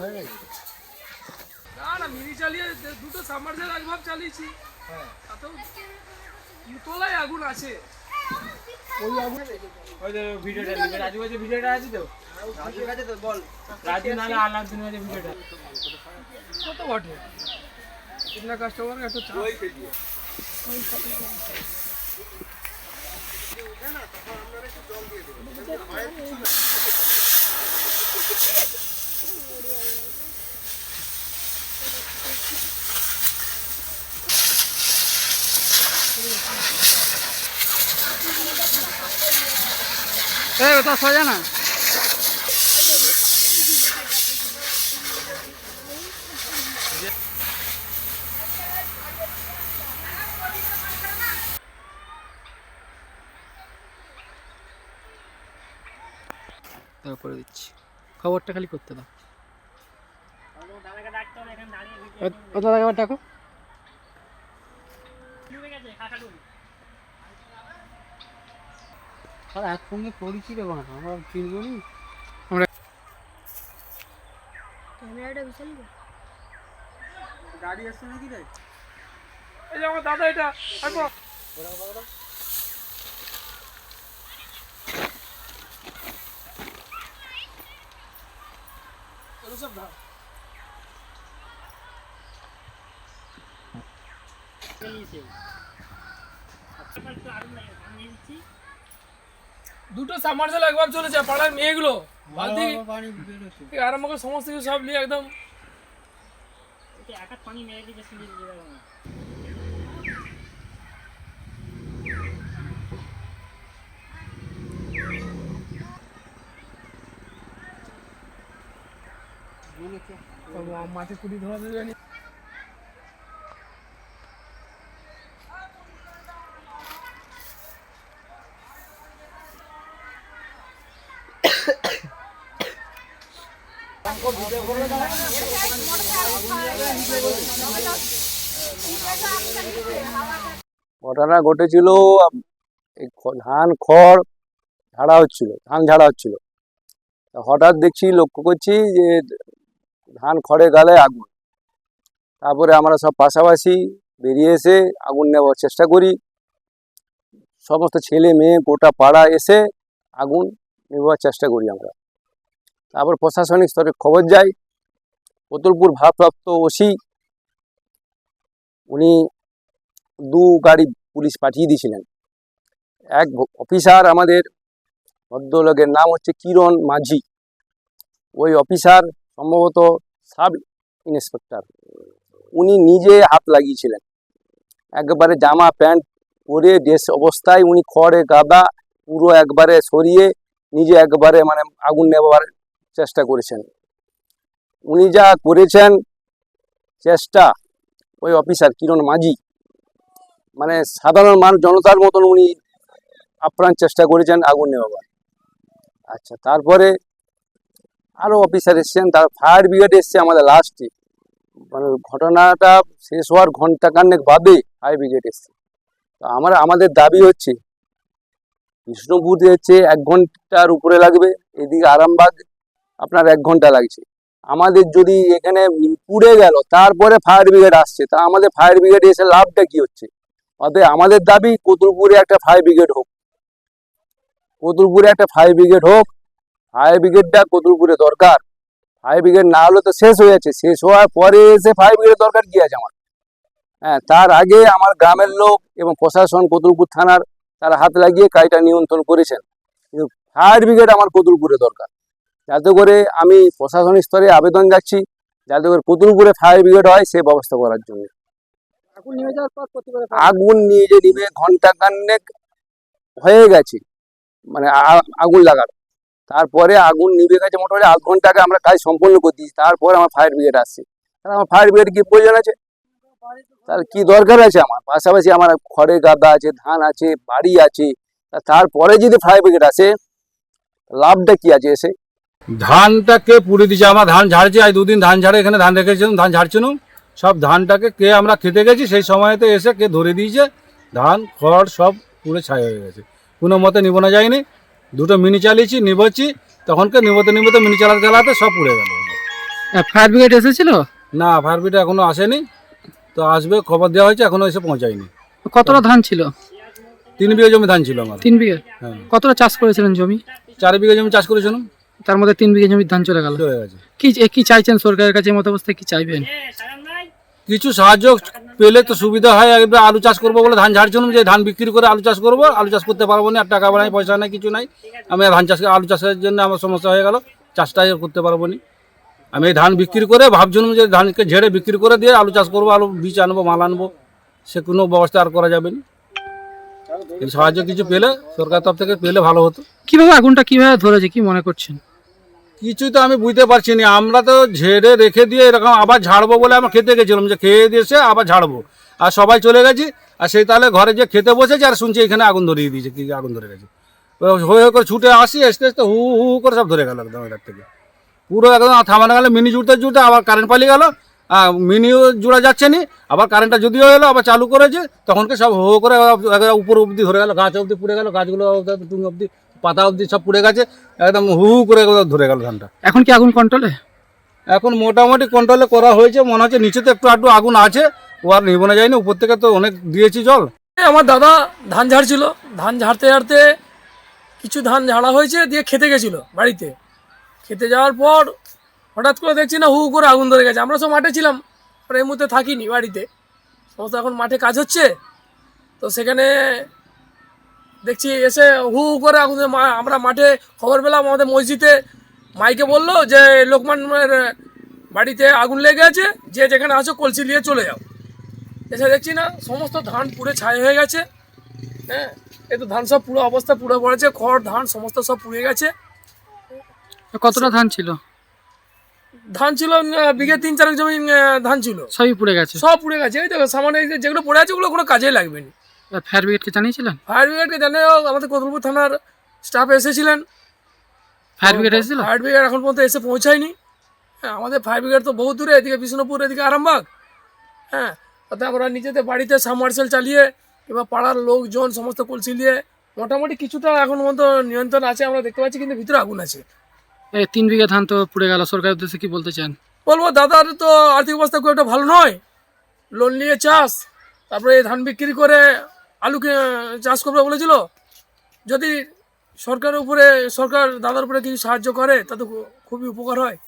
হয়ে গেছে। না না মিনি চালিয়ে দুটো সাবমার্সেল একভাব চালিয়েছি। হ্যাঁ। তাতেও তোলায় আগুন আছে। ওই আগুন ওই যে ভিডিওটা লিখে রাজু কাছে ভিডিওটা আছে তো? রাজুর কাছে তো বল। রাজু নাহলে আল্লাহ দিন কাছে ভিডিওটা। কত বটে? কিনা কাস্টমার একটা চাপ এই ওটা সোজা না দাও করে দিচ্ছি খবরটা খালি করতে দাও। ও দাদা একবার ডাকো। আর একসঙ্গে করেছি রে বাবা আমরা চিনবো নি। ক্যামেরাটা বিশাল গাড়ি আসছে নাকি রে? এই আমার দাদা এটা এগুলো সব ধার। দুটো সাবমার্সেল একবার চলেছে পাড়ার মেয়েগুলো। বালতি পানি আরম্ভ করে সমস্ত কিছু সব নিয়ে একদম ধরা দেবে নি। ঘটনা ঘটেছিল ধান, খড় ঝাড়া হচ্ছিল, ধান ঝাড়া হচ্ছিল হঠাৎ দেখছি, লক্ষ্য করছি যে ধান খড়ে গালে আগুন। তারপরে আমরা সব পাশাপাশি বেরিয়ে এসে আগুন নেওয়ার চেষ্টা করি। সমস্ত ছেলে মেয়ে গোটা পাড়া এসে আগুন নেওয়ার চেষ্টা করি আমরা। তারপর প্রশাসনিক স্তরে খবর যাই। কতুলপুর ভারপ্রাপ্ত ওসি, উনি দু গাড়ি পুলিশ পাঠিয়ে দিয়েছিলেন। এক অফিসার আমাদের ভদ্রলোকের নাম হচ্ছে কিরণ মাঝি। ওই অফিসার সম্ভবত সাব ইন্সপেক্টর। উনি নিজে হাত লাগিয়েছিলেন। একবারে জামা, প্যান্ট পরে ড্রেস অবস্থায় উনি খড়ে গাদা পুরো একবারে সরিয়ে নিজে একবারে মানে আগুন নেবার চেষ্টা করেছেন। উনি যা করেছেন চেষ্টা ওই অফিসার কিরণ মাঝি। মানে সাধারণ মানুষ, জনতার মতন উনি আপ্রাণ চেষ্টা করেছেন আগুন নেওয়াবার আচ্ছা তারপরে আরও অফিসার এসছেন, তার ফায়ার ব্রিগেড এসছে আমাদের লাস্টে মানে ঘটনাটা শেষ হওয়ার ঘণ্টা কান্নেক বাদে ফায়ার ব্রিগেড এসছে। তো আমার, আমাদের দাবি হচ্ছে, বিষ্ণুপুর হচ্ছে এক ঘণ্টার উপরে লাগবে, এদিকে আরামবাগ আপনার এক ঘণ্টা লাগছে। আমাদের যদি এখানে পুড়ে গেল, তারপরে ফায়ার ব্রিগেড আসছে, তা আমাদের ফায়ার ব্রিগেড এসে লাভটা কি হচ্ছে? অতএব আমাদের দাবি, কতুলপুরে একটা ফায়ার ব্রিগেড হোক। কতুলপুরে একটা ফায়ার ব্রিগেড হোক ফায়ার ব্রিগেডটা কতুলপুরে দরকার। ফায়ার ব্রিগেড না হলে তো শেষ হয়ে যাচ্ছে। শেষ হওয়ার পরে এসে ফায়ার ব্রিগেড দরকার কি আছে আমার? হ্যাঁ তার আগে আমার গ্রামের লোক এবং প্রশাসন কতুলপুর থানার তারা হাত লাগিয়ে কাজটা নিয়ন্ত্রণ করেছেন। কিন্তু ফায়ার ব্রিগেড আমার কতুলপুরে দরকার। যাতে করে আমি প্রশাসনিক স্তরে আবেদন যাচ্ছি যাতে করে কতুলপুরে ফায়ার ব্রিগেড হয় সে ব্যবস্থা করার জন্য। আগুন নিয়ে যে নিবে ঘণ্টা কান্নেক হয়ে গেছে। মানে আগুন লাগার। তারপরে আগুন নিভে গেছে, মোটামুটি আধ ঘণ্টা আগে আমরা কাজ সম্পন্ন করে দিয়েছি। তারপরে আমার ফায়ার ব্রিগেড আসছে। তাহলে আমার ফায়ার ব্রিগেড কি প্রয়োজন আছে? তার কি দরকার আছে আমার? পাশাপাশি আমার খড়ে গাদা আছে, ধান আছে, বাড়ি আছে। তারপরে যদি ফায়ার ব্রিগেড আসে, লাভটা কি আছে এসে? ধানটাকে পুড়ে দিয়েছে। আমার ধান ঝাড়ছি, আজ দুদিন ধান ঝাড়ে, এখানে ধান রেখেছিলাম, ধান ঝাড়ছিলাম সব ধানটাকে কে আমরা খেতে গেছি, সেই সময়তে এসে কে ধরে দিয়েছে, ধান, খড় সব পুড়ে ছাই হয়ে গেছে। কোনো মতে নিবোনা যায়নি। দুটো মিনি চালিয়েছি নিবছি তখনকে নিবতে নিবতে মিনি চালাতে চালাতে সব পুড়ে গেল। ফায়ার ব্রিগেড এসেছিল? না ফায়ার ব্রিগেড এখনও আসেনি। তো আসবে খবর দেওয়া হয়েছে এখনও এসে পৌঁছায়নি। কতটা ধান ছিল? তিন বিঘা জমি ধান ছিল আমার। তিন বিঘে? হ্যাঁ। কতটা চাষ করেছিলেন জমি? চার বিঘা জমি চাষ করেছিলাম। তার মধ্যে তিন বিঘে জমির ধান চলে গেল। চলে গেছে। কি কি চাইছেন সরকারের কাছে মতো অবস্থায় কি চাইবেন? কিছু সাহায্য পেলে তো সুবিধা হয় এবার আলু চাষ করব বলে ধান ঝাড়ছিলাম যে ধান বিক্রি করে আলু চাষ করব, আলু চাষ করতে পারব না, আর টাকা নাই, পয়সা নাই, কিছু নাই। আমি ধান চাষ, আলু চাষের জন্য আমার সমস্যা হয়ে গেল, চাষটাই করতে পারব না। আমি ধান বিক্রি করে ভাবছিলাম যে ধানকে ঝেড়ে বিক্রি করে দিয়ে আলু চাষ করব, আলু বীজ আনব, মাল আনব, সে কোনো ব্যবস্থা আর করা যাবে না। সাহায্য কিছু পেলে, সরকার তরফ থেকে পেলে ভালো হতো। কীভাবে আগুনটা কীভাবে ধরেছে, কি মনে করছেন? কিছুই তো আমি বুঝতে পারছি না আমরা তো ঝেড়ে রেখে দিয়ে এরকম আবার ঝাড়বো বলে আমরা খেতে গেছিলাম যে খেয়ে দিয়ে আবার ঝাড়বো। আর সবাই চলে গেছি, আর সেই তাহলে ঘরে যে খেতে বসেছে আর শুনছি এখানে আগুন ধরিয়ে দিয়েছে, কি আগুন ধরে গেছে। হয়ে হয়ে করে ছুটে আসি আসতে আসতে হু হু করে সব ধরে গেল একদম এটার থেকে। পুরো একদম থামানো গেলে মিনি জুড়তে জুড়তে আবার কারেন্ট পালিয়ে গেল মিনিও জোড়া যাচ্ছে নি, আবার কারেন্টটা যদিও এলো, আবার চালু করেছে, তখনকে সব হো হো করে উপর অবধি ধরে গেল, গাছ অবধি পুড়ে গেল, গাছগুলো টুং অবধি পাতা অবধি সব পুড়ে গেছে একদম হু হু করে ধরে গেল ধানটা। এখন কি আগুন কন্ট্রোলে এখন মোটামুটি কন্ট্রোলে করা হয়েছে মনে হচ্ছে নিচে তো একটু আধটু আগুন আছে ও আর নিবনে যায়নি উপর থেকে তো অনেক দিয়েছি জল। আমার দাদা ধান ঝাড়ছিল ধান ঝাড়তে ঝাড়তে কিছু ধান ঝাড়া হয়েছে দিয়ে খেতে গেছিল বাড়িতে। খেতে যাওয়ার পর হঠাৎ করে দেখছি না হু হু করে আগুন ধরে গেছে আমরা সব মাঠে ছিলাম এই মুহূর্তে থাকিনি বাড়িতে। সমস্ত এখন মাঠে কাজ হচ্ছে তো সেখানে দেখছি এসে হু হু করে আগুন মা- আমরা মাঠে খবর পেলাম আমাদের মসজিদে মাইকে বলল যে লোকমানের বাড়িতে আগুন লেগে আছে যে যেখানে আছো কলসি নিয়ে চলে যাও। এসে দেখছি না সমস্ত ধান পুড়ে ছাই হয়ে গেছে। হ্যাঁ এ তো ধান সব পুরো অবস্থা পুরো পড়েছে খড় ধান সমস্ত সব পুড়ে গেছে। কতটা ধান ছিল? ধান ছিল বিঘে তিন চারেক জমি ধান ছিল। সবই পুড়ে গেছে? সব পুড়ে গেছে। এই দেখো সামান্য যেগুলো পড়ে আছে ওগুলো কোনো কাজেই লাগবে না। ফায়ার ব্রিগেডকে জানিয়েছিলেন? ফায়ার ব্রিগেডকে জানে আমাদের কতুলপুর থানার স্টাফ এসেছিলেন। ফায়ার ব্রিগেড এসেছিল? ফায়ার ব্রিগেড এখন পর্যন্ত এসে পৌঁছায়নি। হ্যাঁ আমাদের ফায়ার ব্রিগেড তো বহু দূরে এদিকে বিষ্ণুপুর এদিকে আরামবাগ। হ্যাঁ তাতে আমরা নিজেদের বাড়িতে সাবমার্সেল চালিয়ে কিংবা পাড়ার লোকজন সমস্ত কলসি নিয়ে মোটামুটি কিছুটা এখন পর্যন্ত নিয়ন্ত্রণ আছে আমরা দেখতে পাচ্ছি কিন্তু ভিতরে আগুন আছে। এই তিন বিঘা ধান তো পুড়ে গেল সরকারের উদ্দেশ্যে কি বলতে চান? বলব দাদার তো আর্থিক অবস্থা খুব একটা ভালো নয়। লোন নিয়ে চাষ তারপরে ধান বিক্রি করে আলুকে চাষ করবে বলেছিল। যদি সরকারের উপরে সরকার দাদার উপরে কিছু সাহায্য করে, তাতে খুবই উপকার হয়।